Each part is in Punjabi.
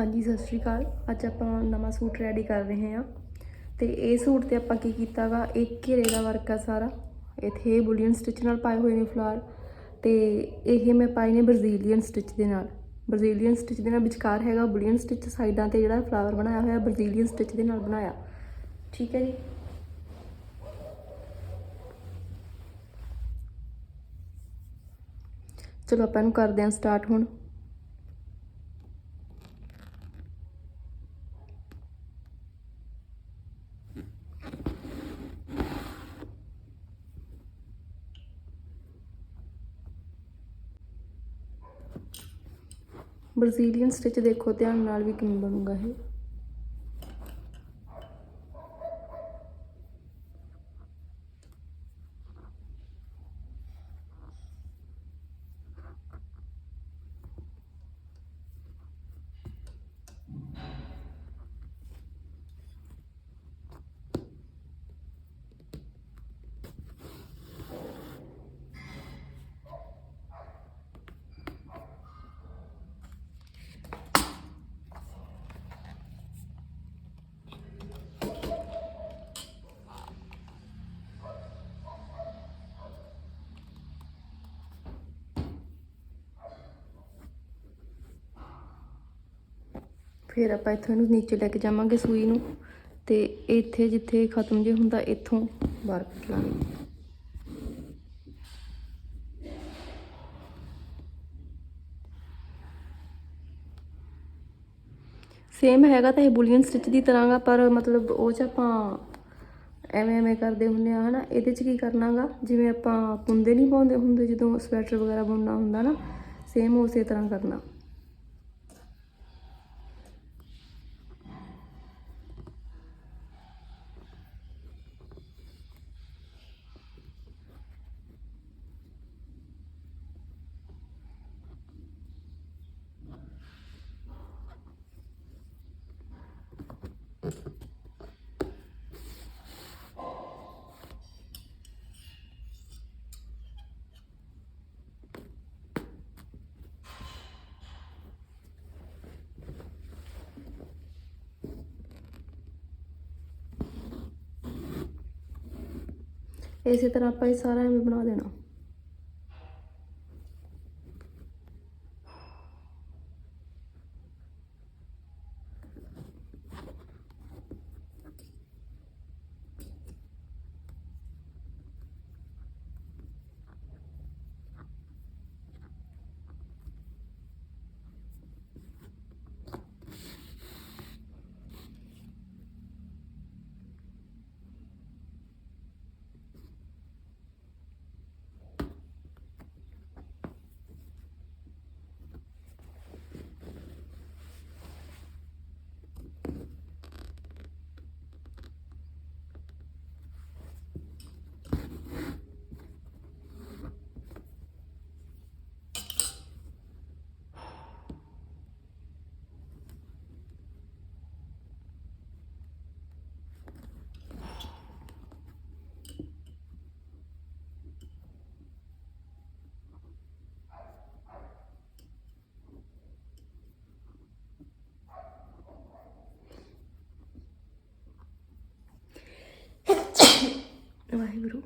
ਹਾਂਜੀ, ਸਤਿ ਸ਼੍ਰੀ ਅਕਾਲ। ਅੱਜ ਆਪਾਂ ਨਵਾਂ ਸੂਟ ਰੈਡੀ ਕਰ ਰਹੇ ਹਾਂ। ਤੇ ਇਹ ਸੂਟ ਤੇ ਆਪਾਂ ਕੀ ਕੀਤਾਗਾ ਇੱਕ ਘੇਰੇ ਦਾ ਵਰਕ ਆ ਸਾਰਾ। ਇੱਥੇ ਬੁਲੀਅਨ ਸਟਿਚ ਨਾਲ ਪਾਏ ਹੋਏ ਨੇ ਫਲਾਰ ਤੇ ਇਹ ਮੈਂ ਪਾਏ ਨੇ ਬ੍ਰਾਜ਼ੀਲੀਅਨ ਸਟਿਚ ਦੇ ਨਾਲ। ਬ੍ਰਾਜ਼ੀਲੀਅਨ ਸਟਿਚ ਦੇ ਨਾਲ ਵਿਚਕਾਰ ਹੈਗਾ ਬੁਲੀਅਨ ਸਟਿਚ ਸਾਈਡਾਂ ਤੇ ਜਿਹੜਾ ਫਲਾਵਰ ਬਣਾਇਆ ਹੋਇਆ ਬ੍ਰਾਜ਼ੀਲੀਅਨ ਸਟਿਚ ਦੇ ਨਾਲ ਬਣਾਇਆ। ਠੀਕ ਹੈ ਜੀ? ਚਲੋ ਆਪਾਂ ਇਹਨੂੰ ਕਰਦੇ ਹਾਂ ਸਟਾਰਟ ਹੁਣ। ਬ੍ਰਾਜ਼ੀਲੀਅਨ ਸਟਿਚ ਦੇਖੋ ਧਿਆਨ ਨਾਲ ਵੀ ਕਿਵੇਂ ਬਣੂਗਾ ਇਹ। ਫਿਰ ਆਪਾਂ ਇੱਥੋਂ ਇਹਨੂੰ ਨੀਚੇ ਲੈ ਕੇ ਜਾਵਾਂਗੇ ਸੂਈ ਨੂੰ ਤੇ ਇੱਥੇ ਜਿੱਥੇ ਖਤਮ ਜੇ ਹੁੰਦਾ, ਇੱਥੋਂ ਬਾਹਰ ਕੱਢ ਲਾਂਗੇ। ਸੇਮ ਹੈਗਾ ਤਾਂ ਇਹ ਬੁਲੀਅਨ ਸਟਿਚ ਦੀ ਤਰ੍ਹਾਂਗਾ ਪਰ ਮਤਲਬ ਉਹ ਚ ਆਪਾਂ ਐਵੇਂ ਐਵੇਂ ਕਰਦੇ ਹੁੰਦੇ ਆ, ਹਨਾ? ਇਹਦੇ ਚ ਕੀ ਕਰਨਾਗਾ? ਜਿਵੇਂ ਆਪਾਂ ਕੁੰਦੇ ਨਹੀਂ ਪਾਉਂਦੇ ਹੁੰਦੇ, ਜਦੋਂ ਸਵੈਟਰ ਵਗੈਰਾ ਬੁਣਨਾ ਹੁੰਦਾ ਨਾ ਸੇਮ ਉਸੇ ਤਰ੍ਹਾਂ ਕਰਨਾ। ਇਸੇ ਤਰ੍ਹਾਂ ਆਪਾਂ ਇਹ ਸਾਰਾ ਐਵੇਂ ਬਣਾ ਦੇਣਾ। ਵਾਹਿਗੁਰੂ।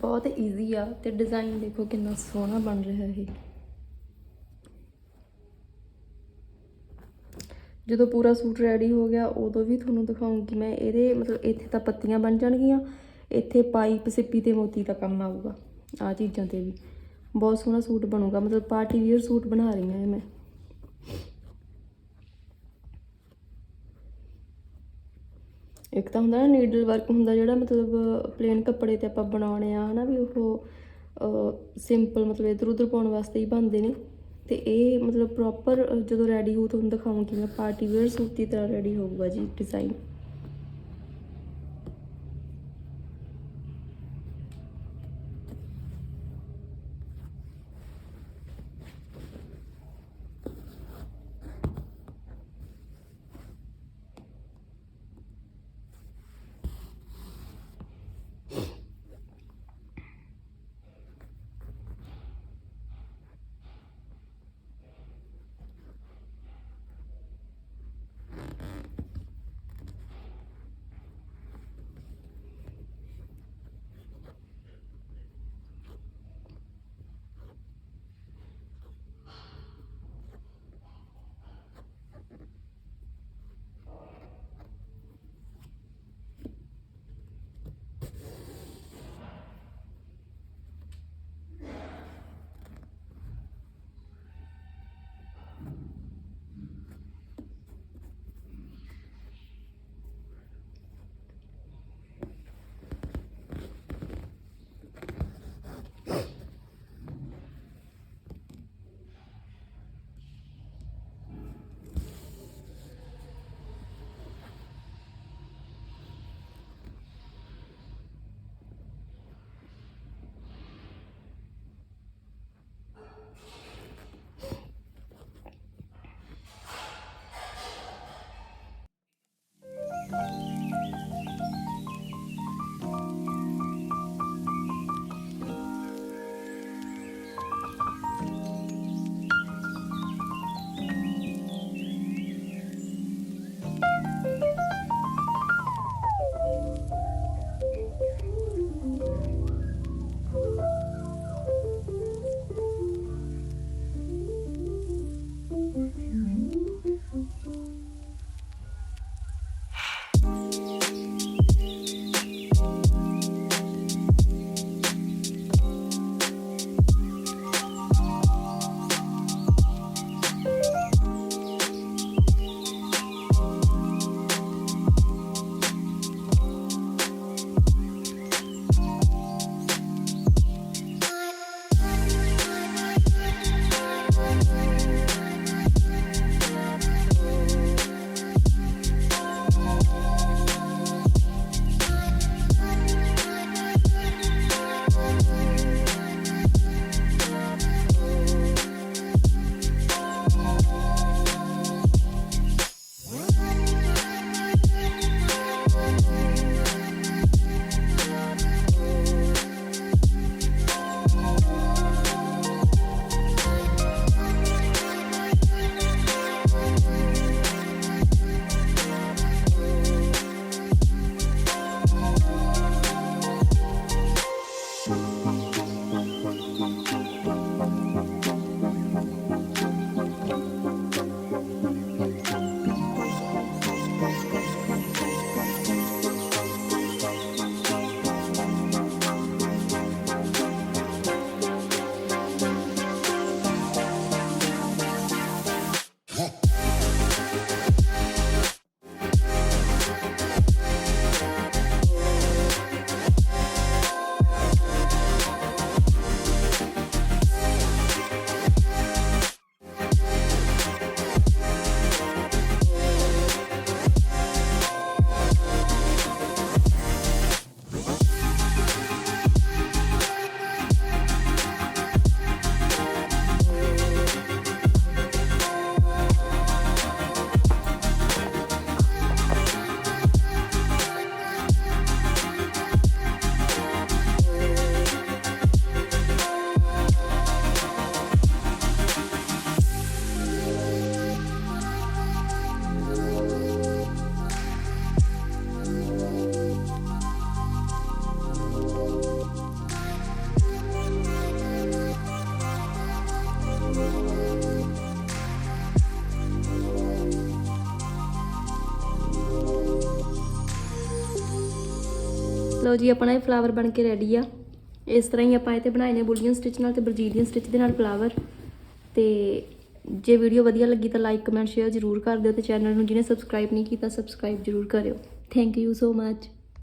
ਬਹੁਤ ਈਜ਼ੀ ਆ ਤੇ ਡਿਜ਼ਾਈਨ ਦੇਖੋ ਕਿੰਨਾ ਸੋਹਣਾ ਬਣ ਰਿਹਾ ਇਹ। ਜਦੋਂ ਪੂਰਾ ਸੂਟ ਰੈਡੀ ਹੋ ਗਿਆ, ਉਦੋਂ ਵੀ ਤੁਹਾਨੂੰ ਦਿਖਾਉਂਗੀ ਮੈਂ ਇਹਦੇ ਮਤਲਬ ਇੱਥੇ ਤਾਂ ਪੱਤੀਆਂ ਬਣ ਜਾਣਗੀਆਂ, ਇੱਥੇ ਪਾਈਪ ਸਿੱਪੀ ਤੇ ਮੋਤੀ ਦਾ ਕੰਮ ਆਊਗਾ ਆ ਚੀਜ਼ਾਂ ਤੇ ਵੀ। ਬਹੁਤ ਸੋਹਣਾ ਸੂਟ ਬਣੂਗਾ, ਮਤਲਬ ਪਾਰਟੀ ਵੀਅਰ ਸੂਟ ਬਣਾ ਰਹੀ ਹਾਂ ਇਹ ਮੈਂ। ਇੱਕ ਤਾਂ ਹੁੰਦਾ ਨਾ ਨੀਡਲ ਵਰਕ ਹੁੰਦਾ ਜਿਹੜਾ ਮਤਲਬ ਪਲੇਨ ਕੱਪੜੇ ਤੇ ਆਪਾਂ ਬਣਾਉਣੇ ਆ, ਹਨਾ ਵੀ ਉਹ ਸਿੰਪਲ ਮਤਲਬ ਇਧਰ ਉਧਰ ਪਾਉਣ ਵਾਸਤੇ ਹੀ ਬਣਦੇ ਨੇ। ਤੇ ਇਹ ਮਤਲਬ ਪ੍ਰੋਪਰ ਜਦੋਂ ਰੈਡੀ ਹੋ ਤੁਹਾਨੂੰ ਦਿਖਾਉਂਗੀ ਮੈਂ ਪਾਰਟੀ ਵੇਅਰ ਸੂਟ ਦੀ ਤਰ੍ਹਾਂ ਰੈਡੀ ਹੋਊਗਾ ਜੀ ਡਿਜ਼ਾਈਨ ਲਓ ਜੀ, ਆਪਣਾ ਇਹ ਫਲਾਵਰ ਬਣ ਕੇ ਰੈਡੀ ਆ। ਇਸ ਤਰ੍ਹਾਂ ਹੀ ਆਪਾਂ ਇਹ ਤੇ ਬਣਾਏ ਨੇ ਬੁਲੀਅਨ ਸਟਿਚ ਨਾਲ ਤੇ ਬਰਜੀਲੀਅਨ ਸਟਿਚ ਦੇ ਨਾਲ ਫਲਾਵਰ ਤੇ ਜੇ ਵੀਡੀਓ ਵਧੀਆ ਲੱਗੀ ਤਾਂ ਲਾਈਕ ਕਮੈਂਟ ਸ਼ੇਅਰ ਜ਼ਰੂਰ ਕਰ ਦਿਓ ਤੇ ਚੈਨਲ ਨੂੰ ਜਿਹਨੇ ਸਬਸਕ੍ਰਾਈਬ ਨਹੀਂ ਕੀਤਾ ਸਬਸਕ੍ਰਾਈਬ ਜ਼ਰੂਰ ਕਰਿਓ। Thank you so much